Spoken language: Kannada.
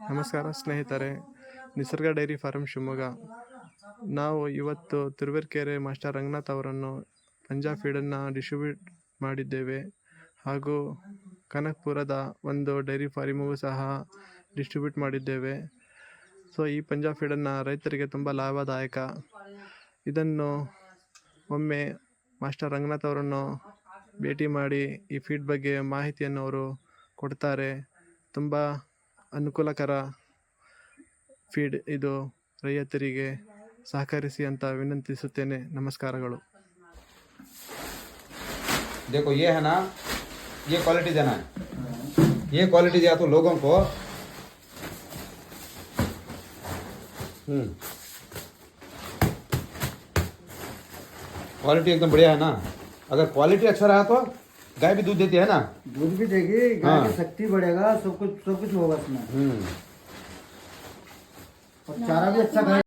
ನಮಸ್ಕಾರ, ಸ್ನೇಹಿತರೆ. Nisarga dairy farm Shivamogga. ನಾವು ಇವತ್ತು ತುರುವೇರ್ಕೆರೆ ಮಾಸ್ಟರ್ ರಂಗನಾಥ್ ಅವರನ್ನು ಪಂಜಾಬ್ ಫೀಡನ್ನು ಡಿಸ್ಟ್ರಿಬ್ಯೂಟ್ ಮಾಡಿದ್ದೇವೆ. ಹಾಗೂ ಕನಕ್ಪುರದ ಒಂದು ಡೈರಿ ಫಾರ್ಮಿಗೂ ಸಹ ಡಿಸ್ಟ್ರಿಬ್ಯೂಟ್ ಮಾಡಿದ್ದೇವೆ. ಸೊ, ಈ ಪಂಜಾಬ್ ಫೀಡನ್ನು ರೈತರಿಗೆ ತುಂಬ ಲಾಭದಾಯಕ. ಇದನ್ನು ಒಮ್ಮೆ ಮಾಸ್ಟರ್ ರಂಗನಾಥ್ ಅವರನ್ನು ಭೇಟಿ ಮಾಡಿ ಈ ಫೀಡ್ ಬಗ್ಗೆ ಮಾಹಿತಿಯನ್ನು ಅವರು ಕೊಡ್ತಾರೆ. ತುಂಬ ಅನುಕೂಲಕರ ಫೀಡ್ ಇದು ರೈತರಿಗೆ ಸಹಕರಿಸಿ ಅಂತ ವಿನಂತಿಸುತ್ತೇನೆ ನಮಸ್ಕಾರಗಳು देखो ये है ना ये क्वालिटी देना है ये क्वालिटी दिया तो लोगों को हम्म क्वालिटी एकदम बढ़िया है ना अगर क्वालिटी अच्छा रहा तो गाय भी दूध देती है ना? दूध भी देगी गाय हाँ। की शक्ति बढ़ेगा सब कुछ सब कुछ होगा इसमें हम्म। और चारा भी अच्छा खाएगा।